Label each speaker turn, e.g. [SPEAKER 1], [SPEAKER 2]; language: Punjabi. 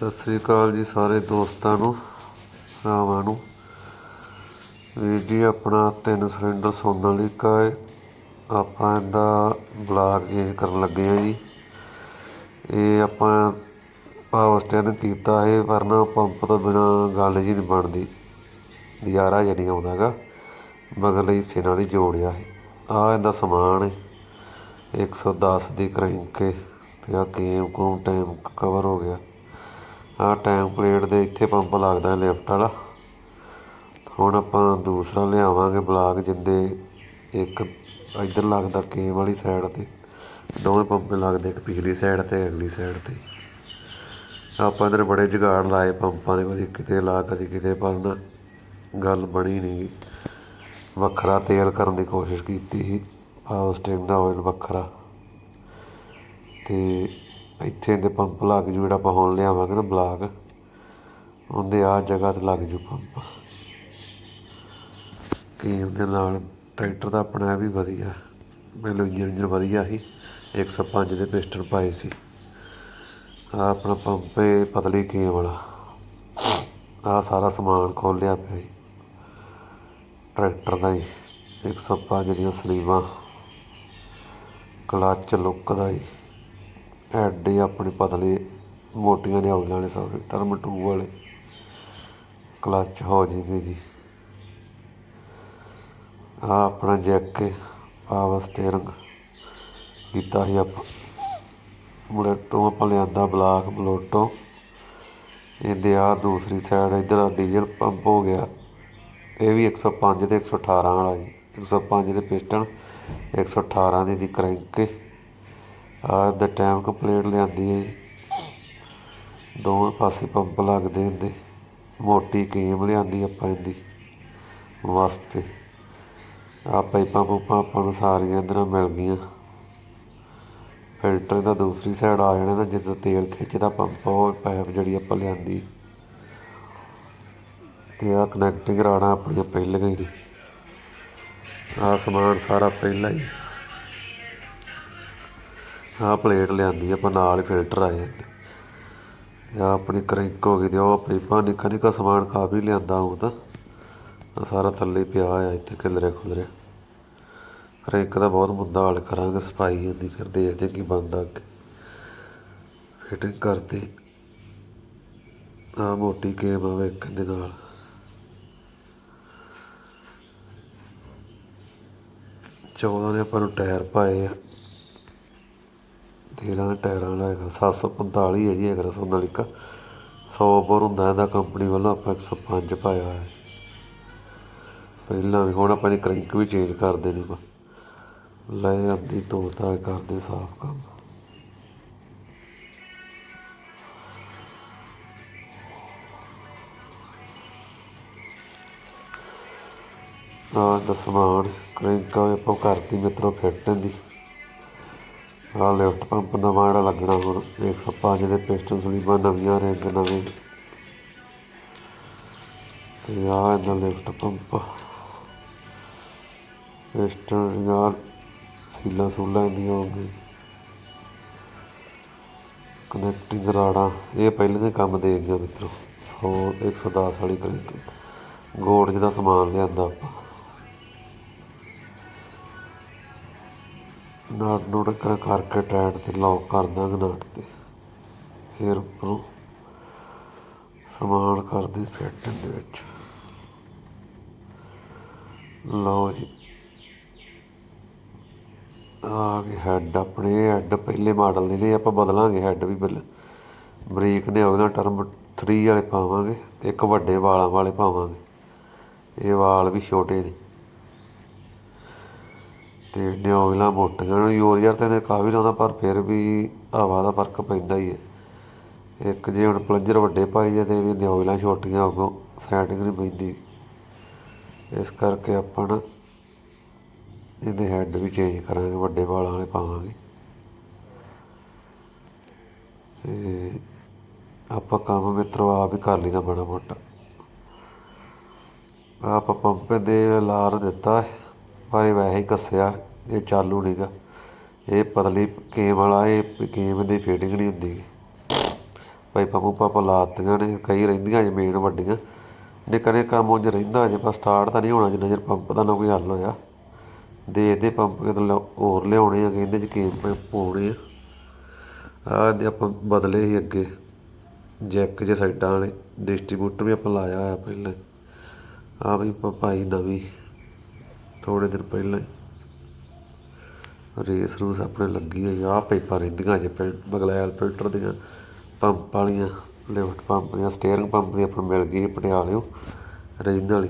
[SPEAKER 1] ਸਤਿ ਸ੍ਰੀ ਅਕਾਲ ਜੀ ਸਾਰੇ ਦੋਸਤਾਂ ਨੂੰ, ਭਰਾਵਾਂ ਨੂੰ। ਵੀਰ ਜੀ, ਆਪਣਾ ਤਿੰਨ ਸਿਲੰਡਰ ਸੋਨਾਲੀਕਾ ਹੈ ਆਪਾਂ ਇਹਦਾ ਬਲਾਕ ਚੇਂਜ ਕਰਨ ਲੱਗੇ ਆ ਜੀ। ਇਹ ਆਪਾਂ ਪਾਵਰ ਸਟੇਸ਼ਨ ਕੀਤਾ ਹੈ ਪਰ ਨਾ ਪੰਪ ਤੋਂ ਬਿਨਾ ਗੱਲ ਜੀ ਨਹੀਂ ਬਣਦੀ। ਨਜ਼ਾਰਾ ਜਿਹਾ ਨਹੀਂ ਆਉਂਦਾ ਗਾ ਮਗਰਲੇ ਹਿੱਸੇ ਨਾਲ ਹੀ ਜੋੜਿਆ ਹੈ ਆਹ ਇਹਦਾ ਸਮਾਨ ਹੈ 110 ਦੀ ਕ੍ਰੈਂਕ ਹੈ ਤੇ ਆ ਕੇਮ ਕੂਮ ਟਾਈਮ ਕਵਰ ਹੋ ਗਿਆ। ਆਹ ਟਾਈਮ ਪਲੇਟ ਦੇ ਇੱਥੇ ਪੰਪ ਲੱਗਦਾ ਲਿਫਟ ਵਾਲਾ। ਹੁਣ ਆਪਾਂ ਦੂਸਰਾ ਲਿਆਵਾਂਗੇ ਬਲਾਕ ਜਿੰਦੇ ਇੱਕ ਇੱਧਰ ਲੱਗਦਾ ਕੇਮ ਵਾਲੀ ਸਾਈਡ ਤੇ। ਦੋਵੇਂ ਪੰਪ ਲੱਗਦੇ ਇੱਕ ਪਿਛਲੀ ਸਾਈਡ ਤੇ, ਅਗਲੀ ਸਾਈਡ ਤੇ। ਆਪਾਂ ਇੱਧਰ ਬੜੇ ਜੁਗਾੜ ਲਾਏ ਪੰਪਾਂ ਦੇ, ਕਦੀ ਕਿਤੇ ਲਾ, ਕਦੀ ਕਿਤੇ ਪਰ ਨਾ ਗੱਲ ਬਣੀ ਨਹੀਂ ਵੱਖਰਾ ਤੇਲ ਕਰਨ ਦੀ ਕੋਸ਼ਿਸ਼ ਕੀਤੀ ਸੀ। ਪਾਵਰ ਸਟੇਸ਼ਨ ਦਾ ਆਇਲ ਵੱਖਰਾ। ਤੇ ਇੱਥੇ ਦੇ ਪੰਪ ਲੱਗ ਜੂ ਜਿਹੜਾ ਆਪਾਂ ਹੁਣ ਲਿਆਵਾਂਗੇ ਨਾ ਬਲਾਕ, ਉਹਦੇ ਆ ਜਗ੍ਹਾ ਤੇ ਲੱਗ ਜੂ ਪੰਪ। ਕੀ ਉਹਦੇ ਨਾਲ ਟਰੈਕਟਰ ਦਾ ਆਪਣਾ ਇਹ ਵੀ ਵਧੀਆ ਮੈਨੂੰ ਇੰਜਨ ਇੰਜਨ ਵਧੀਆ ਸੀ 105 ਦੇ ਪਿਸਟਨ ਪਾਏ ਸੀ। ਆ ਆਪਣਾ ਪੰਪ ਹੈ ਪਤਲੀ ਕੀਮ ਵਾਲਾ। ਆ ਸਾਰਾ ਸਮਾਨ ਖੋਲਿਆ ਪਿਆ ਜੀ ਟਰੈਕਟਰ ਦਾ ਹੀ 105 ਦੀਆਂ ਸਲੀਵਾਂ। ਕਲਚ ਲੁੱਕ ਦਾ ਜੀ ਐਡੇ ਆਪਣੇ ਪਤਲੇ ਮੋਟੀਆਂ ਨੇ ਔਲਾਂ ਵਾਲੇ ਸਾਰੇ ਟਰਮ ਟੂ ਵਾਲੇ। ਕਲਚ ਹੋ ਜੇਗੀ ਜੀ। ਆ ਆਪਣਾ ਜੈਕ ਹੈ ਪਾਵਰ ਸਟੀਅਰਿੰਗ ਕੀਤਾ ਸੀ ਆਪਾਂ। ਬਲੇਟੋਂ ਆਪਾਂ ਲਿਆਂਦਾ ਬਲਾਕ ਬਲੋਟੋ। ਇਹਦੇ ਆ ਦੂਸਰੀ ਸਾਈਡ ਇੱਧਰ ਡੀਜ਼ਲ ਪੰਪ ਹੋ ਗਿਆ। ਇਹ ਵੀ 105 ਤੇ 118 ਵਾਲਾ ਜੀ। 105 ਦੇ ਪਿਸਟਨ 118 ਦੀ ਦੀ ਕ੍ਰੈਂਕ ਆ ਦਾ ਟਾਈਮ ਕੰਪਲੀਟ ਲਿਆਂਦੀ ਹੈ ਜੀ। ਦੋਵੇਂ ਪਾਸੇ ਪੰਪ ਲੱਗਦੇ ਹੁੰਦੇ। ਮੋਟੀ ਕੀਮ ਲਿਆਂਦੀ ਆਪਾਂ ਇਹਦੀ। ਵਾਸਤੇ ਆ ਪਾਈਪਾਂ ਪੂਪਾਂ ਆਪਾਂ ਨੂੰ ਸਾਰੀਆਂ ਅੰਦਰ ਮਿਲ ਗਈਆਂ। ਫਿਲਟਰ ਦਾ ਦੂਸਰੀ ਸਾਈਡ ਆ ਜਾਣਾ ਨਾ, ਜਿੱਦਾਂ ਤੇਲ ਖਿੱਚਦਾ ਪੰਪ, ਉਹ ਪਾਈਪ ਜਿਹੜੀ ਆਪਾਂ ਲਿਆਂਦੀ ਤੇ ਆ ਕਨੈਕਟਿੰਗ ਰਾਣਾ ਆਪਣੀਆਂ ਪਹਿਲਾਂ ਹੀ ਆ ਸਮਾਨ ਸਾਰਾ ਪਹਿਲਾਂ ਹੀ। ਆਹ ਪਲੇਟ ਲਿਆਂਦੀ, ਆਪਾਂ ਨਾਲ ਹੀ ਫਿਲਟਰ ਆਏ ਜਾਂਦੇ। ਆ ਆਪਣੀ ਕਰਿੰਕ ਹੋ ਗਈ ਤੇ ਉਹ ਪਾਈਪਾਂ ਨਿੱਕਾ ਨਿੱਕਾ ਸਮਾਨ ਕਾਫੀ ਲਿਆਂਦਾ ਉਹ ਤਾਂ। ਸਾਰਾ ਥੱਲੇ ਪਿਆ ਆ ਇੱਥੇ ਕਿਲਰੇ ਖੁਲਰੇ ਕਰਿੰਕ ਦਾ ਬਹੁਤ ਮੁੱਦਾ ਹੱਲ ਕਰਾਂਗੇ, ਸਫ਼ਾਈ ਹੁੰਦੀ ਫਿਰ ਦੇਖਦੇ ਕੀ ਬਣਦਾ ਅੱਗੇ। ਫਿਟਿੰਗ ਕਰਦੇ। ਆ ਮੋਟੀ ਕੇਮ ਆ ਇੱਕ ਦੇ ਨਾਲ। ਚੌਦਾਂ ਨੇ ਆਪਾਂ ਨੂੰ ਟਾਇਰ ਪਾਏ ਆ। ਤੇਰਾਂ ਦੇ ਟਾਇਰਾਂ ਵਾਲਾ ਹੈਗਾ 745 ਹੈ ਜੀ ਹੈਗਾ ਸੋਨਾਲੀਕਾ 100 ਬੋਰ ਹੁੰਦਾ ਇਹਦਾ ਕੰਪਨੀ ਵੱਲੋਂ ਆਪਾਂ 105 ਪਾਇਆ ਹੈ ਪਹਿਲਾਂ ਵੀ ਹੁਣ ਆਪਾਂ ਦੀ ਕ੍ਰਿੰਕ ਵੀ ਚੇਂਜ ਕਰ ਦੇਣੀ ਵਾ। ਲੈ ਆਂਦੀ ਤੋਤਾ ਕਰਦੇ ਸਾਫ਼ ਕੰਮ। ਆ ਦਾ ਸਮਾਨ ਆਪਾਂ ਕਰਤੀ ਮਿੱਤਰੋ ਫਿੱਟ ਦੀ। ਆ ਲਿਫਟ ਪੰਪ ਨਵਾਂ ਜਿਹੜਾ ਲੱਗਣਾ ਹੁਣ 105 ਦੇ ਪਿਸਟਨ ਸਲੀਬਾਂ ਨਵੀਆਂ ਰਿੰਗ ਨਵੇਂ। ਤੇ ਆ ਇਹਦਾ ਲਿਫਟ ਪੰਪ। ਪਿਸਟਨ ਯਾਰ ਸੀਲਾਂ ਸੂਲਾਂ ਦੀਆਂ ਹੋ ਗਈ ਕਨੈਕਟਿੰਗ ਰਾੜਾਂ, ਇਹ ਪਹਿਲੇ ਦੇ ਕੰਮ ਦੇ ਗਿਆ ਮਿੱਤਰੋ। 100 110 ਵਾਲੀ ਕ੍ਰੈਂਕ ਗੋੜ ਜਿਹਦਾ ਸਮਾਨ ਲਿਆਂਦਾ ਆਪਾਂ। ਨਾਟ ਨੂਟ ਕਰ ਕਰਕੇ ਟਾਇਟ ਤੇ ਲੌਕ ਕਰ ਦਾਂਗੇ ਨਾਟ ਤੇ। ਫਿਰ ਉੱਪਰੋਂ ਸਮਾਨ ਕਰਦੇ ਫਿੱਟ ਦੇ ਵਿੱਚ। ਲਓ ਜੀ। ਆ ਗਏ ਹੈੱਡ ਆਪਣੇ ਹੈੱਡ ਪਹਿਲੇ ਮਾਡਲ ਦੇ ਨੇ, ਆਪਾਂ ਬਦਲਾਂਗੇ ਹੈੱਡ ਵੀ ਪਹਿਲੇ। ਬਰੀਕ ਨੇ ਉਹਦਾ ਟਰਮ 3 ਵਾਲੇ ਪਾਵਾਂਗੇ ਤੇ ਇੱਕ ਵੱਡੇ ਵਾਲਾਂ ਵਾਲੇ ਪਾਵਾਂਗੇ। ਇਹ ਵਾਲ ਵੀ ਛੋਟੇ ਨੇ। ਅਤੇ ਨਿਓਗਲਾ ਮੋਟੀਆਂ ਨੂੰ ਯੂਰੀਆ ਤੇ ਇਹਦੇ ਕਾਫੀ ਲਾਉਂਦਾ, ਪਰ ਫਿਰ ਵੀ ਹਵਾ ਦਾ ਫ਼ਰਕ ਪੈਂਦਾ ਹੀ ਹੈ। ਇੱਕ ਜੇ ਹੁਣ ਪਲੰਜਰ ਵੱਡੇ ਪਾਈ ਜੇ ਤੇ ਇਹਦੀ ਨਿਓਗਲਾ ਛੋਟੀਆਂ ਅੱਗੋਂ ਸੈਟਿੰਗ ਨਹੀਂ ਪੈਂਦੀ। ਇਸ ਕਰਕੇ ਆਪਾਂ ਨਾ ਇਹਦੇ ਹੈੱਡ ਵੀ ਚੇਂਜ ਕਰਾਂਗੇ, ਵੱਡੇ ਵਾਲਾਂ ਵਾਲੇ ਪਾਵਾਂਗੇ। ਤੇ ਆਪਾਂ ਕੰਮ ਮਿੱਤਰੋ ਆਪ ਹੀ ਕਰ ਲਈਦਾ ਬੜਾ ਮੋਟਾ। ਆਪਾਂ ਪੰਪ ਦੇ ਲਾਰ ਦਿੱਤਾ, ਪਰ ਇਹ ਵੈਸੇ ਹੀ ਕੱਸਿਆ। ਇਹ ਚਾਲੂ ਨਹੀਂ ਗਾ। ਇਹ ਪਤਲੀ ਕੇਮ ਵਾਲਾ, ਇਹ ਕੇਮ ਦੀ ਫਿਟਿੰਗ ਨਹੀਂ ਹੁੰਦੀ। ਪਾਈਪਾਂ ਪੂਪਾਂ ਆਪਾਂ ਲਾਤੀਆਂ ਨੇ, ਕਈ ਰਹਿੰਦੀਆਂ ਜੇ ਮੇਨ ਵੱਡੀਆਂ। ਨਿੱਕਾ ਨਿੱਕਾ ਕੰਮ ਉਂਝ ਰਹਿੰਦਾ ਜੇ ਪਰ ਸਟਾਰਟ ਤਾਂ ਨਹੀਂ ਹੋਣਾ ਜਿੰਨਾ ਚਿਰ ਪੰਪ ਦਾ ਨਾ ਕੋਈ ਹੱਲ ਹੋਇਆ। ਦੇ ਦੇ ਪੰਪ ਕਿਤੇ ਲਿਆ- ਹੋਰ ਲਿਆਉਣੇ ਆ, ਕਹਿੰਦੇ ਕੇਮ ਪਾਉਣੇ ਆ। ਆਹ ਦੇ ਆਪਾਂ ਬਦਲੇ ਸੀ ਅੱਗੇ। ਜੈਕ ਜੇ ਸਾਈਡਾਂ ਵਾਲੇ ਡਿਸਟ੍ਰੀਬਿਊਟਰ ਵੀ ਆਪਾਂ ਲਾਇਆ ਹੋਇਆ ਪਹਿਲਾਂ। ਆ ਵੀ ਆਪਾਂ ਪਾਈ ਨਵੀਂ ਥੋੜੇ ਦਿਨ ਪਹਿਲਾਂ ਰੇਸ ਰੂਸ ਆਪਣੇ ਲੱਗੀ ਹੋਈ ਆ। ਪਾਈਪਾਂ ਰਹਿੰਦੀਆਂ ਜੇ ਫਿਲ ਬਗਲੈਲ ਫਿਲਟਰ ਦੀਆਂ, ਪੰਪ ਵਾਲੀਆਂ, ਲਿਫਟ ਪੰਪ ਦੀਆਂ ਸਟੀਅਰਿੰਗ ਪੰਪ ਦੀ ਆਪਾਂ ਮਿਲ ਗਈ ਪਟਿਆਲਿਓ ਰਹਿੰਦ ਵਾਲੀ।